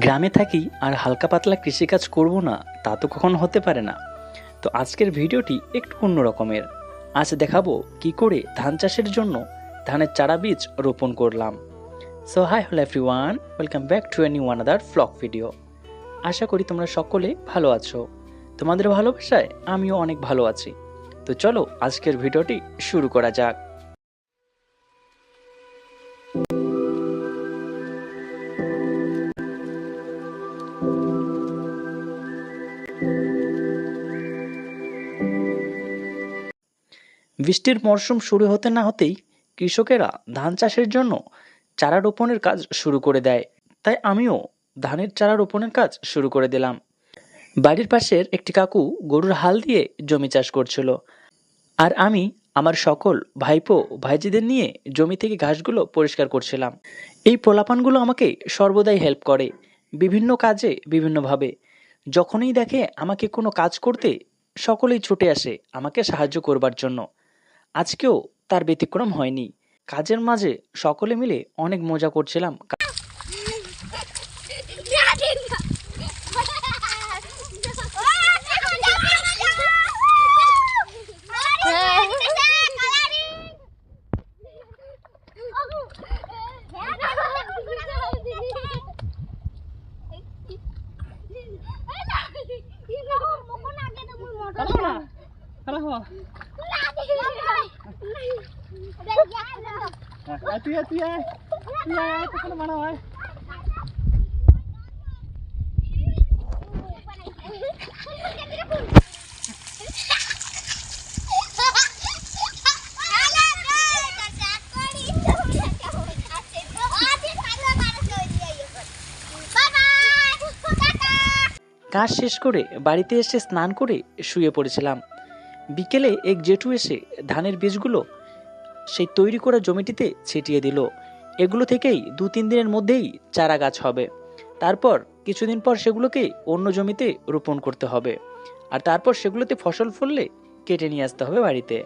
গ্রামে থাকি আর হালকা পাতলা কৃষিকাজ করব না, তা তো কখনো হতে পারে না। তো আজকের ভিডিওটি একটু অন্য রকমের। আজ দেখাবো কি করে ধান চাষের জন্য ধানের চারা বীজ রোপণ করলাম। So hi hello everyone welcome back to any one other vlog video আশা করি তোমরা সকলে ভালো আছো। তোমাদের ভালোবাসায় আমিও অনেক ভালো আছি। তো চলো আজকের ভিডিওটি শুরু করা যাক। বৃষ্টির মরশুম শুরু হতে না হতেই কৃষকেরা ধান চাষের জন্য চারা রোপণের কাজ শুরু করে দেয়। তাই আমিও ধানের চারা রোপণের কাজ শুরু করে দিলাম। বাড়ির পাশের একটি কাকু গরুর হাল দিয়ে জমি চাষ করছিল। আর আমি আমার সকল ভাইপো, ভাইজিদের নিয়ে জমি থেকে ঘাসগুলো পরিষ্কার করছিলাম। এই পোলাপানগুলো আমাকে সর্বদাই হেল্প করে, বিভিন্ন কাজে বিভিন্নভাবে। যখনই দেখে আমাকে কোনো কাজ করতে সকলেই ছুটে আসে আমাকে সাহায্য করবার জন্য। আজকেও তার ব্যতিক্রম হয়নি। কাজের মাঝে সকলে মিলে অনেক মজা করছিলাম। কাজ শেষ করে বাড়িতে এসে স্নান করে শুয়ে পড়েছিলাম। বিকেলে এক জেঠু এসে ধানের বীজগুলো সেই তৈরি করা জমিটিতে ছিটিয়ে দিল। এগুলো থেকেই দু তিন দিনের মধ্যেই চারা গাছ হবে। তারপর কিছুদিন পর সেগুলোকে অন্য জমিতে রোপণ করতে হবে। আর তারপর সেগুলোতে ফসল ফললে কেটে নিয়ে আসতে হবে বাড়িতে।